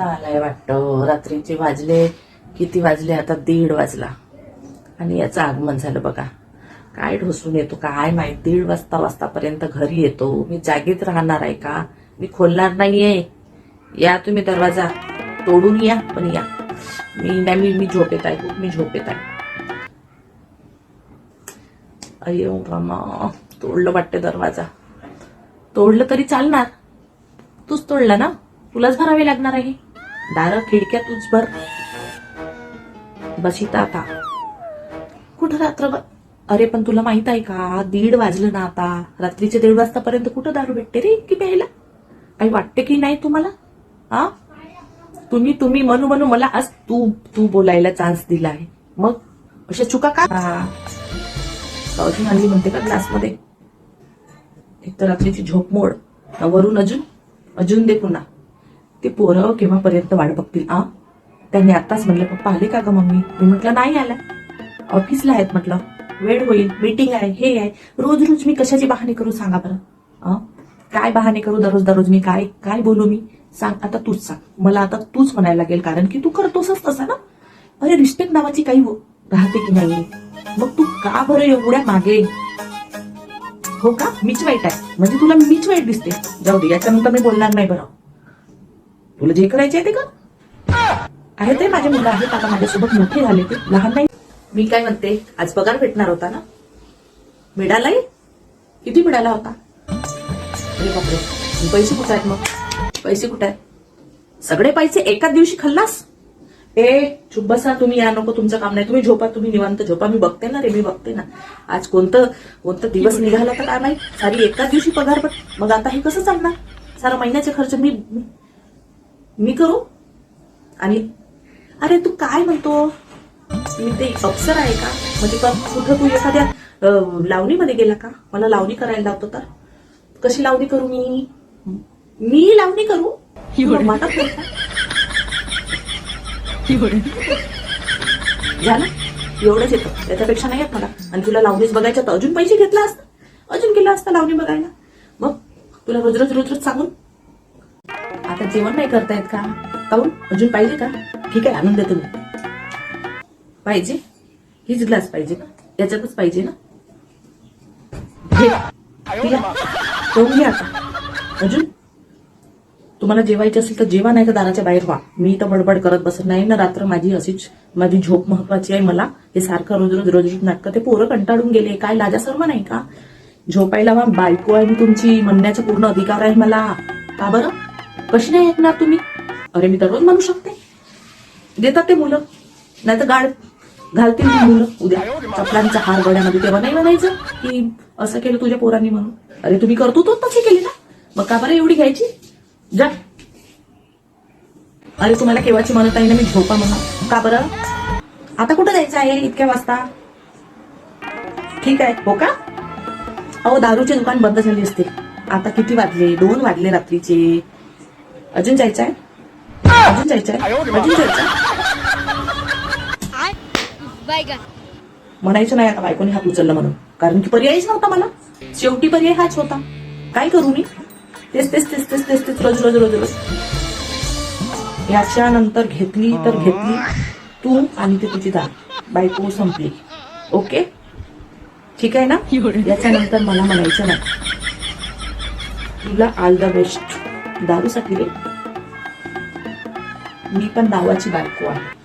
आत्ता आलाय वाटतं. रात्रीचे वाजले किती वाजले? आता दीड वाजला. आणि याचं आगमन झालं बघा. काय ढोसून येतो काय माहीत? दीड वाजता वाजतापर्यंत घरी येतो. मी जागीत राहणार आहे का? मी खोलणार नाहीये. या तुम्ही दरवाजा. तोडून या पण या. मी नाही मी मी झोपेत आहे. खूप मी झोपेत आहे. अयो रामा तोडलं वाटते दरवाजा. तोडलं तरी चालणार. तूच तोडला ना? तुलाच भरावे लागणार आहे. दार खिडक्या तूच भर बसिता आता. कुठं रात्र अरे पण तुला माहीत आहे का? दीड वाजलं ना आता. रात्रीचे दीड वाजतापर्यंत कुठं दारू भेटते रे की प्यायला? काही वाटते की नाही तुम्हाला? हा तुम्ही तुम्ही म्हणू म्हणू मला आज तू तू बोलायला चान्स दिला आहे मग? अशा चुका का? हा. आणली म्हणते का क्लासमध्ये एक तर रात्रीची झोप मोड. वरून अजून? अजून दे पुन्हा. ते पोरं केव्हापर्यंत वाट बघतील? आ? त्यांनी आताच म्हटलं पप्पा आले का ग मम्मी? मी म्हटलं नाही आला ऑफिसला आहेत म्हटलं. वेळ होईल. मीटिंग आहे. हे आहे. रोज रोज मी कशाची बहाणे करू सांगा बरं? आ? काय बहाणे करू दररोज दररोज मी? काय काय बोलू मी? सांग. आता तूच सांग. मला आता तूच म्हणायला लागेल कारण की तू करतोसच तसा ना? अरे रिस्पेक्ट नावाची काही राहते की नाही? मग तू का बरं एवढ्या मागे? हो का? मीच वाईट आहे. म्हणजे तुला मीच वाईट दिसते. जाऊ दे याच्यानंतर मी बोलणार नाही बरं. तुला जे करायचे आहे ते का आहे ते माझे मुलं आहेत आता माझ्यासोबत मोठे झाले ते. लहान नाही मी काय म्हणते आज पगार भेटणार होता ना? मिळालाय? किती मिळाला होता? अरे बापरे पैसे कुठे आहेत मग? पैसे कुठे आहेत? सगळे पैसे एकाच दिवशी खाल्लास? ए चुप बसा तुम्ही या नको तुमचं काम नाही. तुम्ही झोपा तुम्ही निवांत झोपा. मी बघते ना रे मी बघते ना. आज कोणतं कोणतं दिवस निघाला तर काय माहीत? सारी एकाच दिवशी पगार पण मग आता हे कसं चालणार? सारा महिन्याचे खर्च मी मी- करू? आणि? अरे तू काय म्हणतो? मी ते अप्सर आहे का? म्हणजे कुठं तू एखाद्या लावणीमध्ये गेला का? मला लावणी करायला लावतो तर? कशी लावणी करू मी? मी लावणी करू? नाही का? झालं एवढंच येतं. त्याच्यापेक्षा नाही येत मला. आणि तुला लावणीच बघायचं तर अजून पैसे घेतला असता? अजून केला असता लावणी बघायला? मग? तुला रोज रोज रोज रोज सांगून आता जेवण नाही करतायत का? काऊन अजून पाहिजे का? ठीक आहे आणून देतो मी. पाहिजे? हीच ग्लास पाहिजे का? याच्यातच पाहिजे ना? करून घ्या आता. अजून? तुम्हाला जेवायचे असेल तर जेवा नाही का दाराच्या बाहेर व्हा. मी तर बडबड करत बसत नाही. ना रात्र माझी अशीच माझी झोप महत्वाची आहे मला. हे सारखं रोज रोज रोज रोज नाटकं. ते पोरं कंटाळून गेले. काय लाजा सर्व नाही का? झोपायला वा बायको आहे मी तुमची म्हणण्याचा पूर्ण अधिकार आहे मला. का बरं? कशी नाही ऐकणार तुम्ही? अरे मी दररोज म्हणू शकते. देतात ते मुलं. नाही तर गाड घालतील मुलं. उद्या चपलांचा हार गड्यामध्ये तेव्हा नाही म्हणायचं की असं केलं तुझ्या पोरांनी म्हणून. अरे तुम्ही करतो तो तशी केली ना. मग का बरं एवढी घ्यायची? जा. अरे तुम्हाला केव्हाची म्हणत आहे ना मी झोपा म्हणून. का बरं? आता कुठं जायचं आहे? इतक्या वाजता? ठीक आहे. हो का? अहो दारूचे दुकान बंद झाली असते. आता किती वाजले? दोन वाजले रात्रीचे. अजून जायचं आहे अजून जायचं आहे अजून जायचं म्हणायचं नाही आता बायकोने हात उचलला म्हणून. कारण की पर्यायच नव्हता मला. शेवटी पर्याय हाच होता. काय करू मी? तेच तेच तेच तेच तेच तेच रोज रोज रोज रोज. याच्या नंतर घेतली तर घेतली. तू आणि ती तुझी दार. बायको संपली. ओके? ठीक आहे ना? याच्यानंतर मला म्हणायचं नाही. तुला ऑल द बेस्ट दारू रे. मी पण नावाची बायको आहे.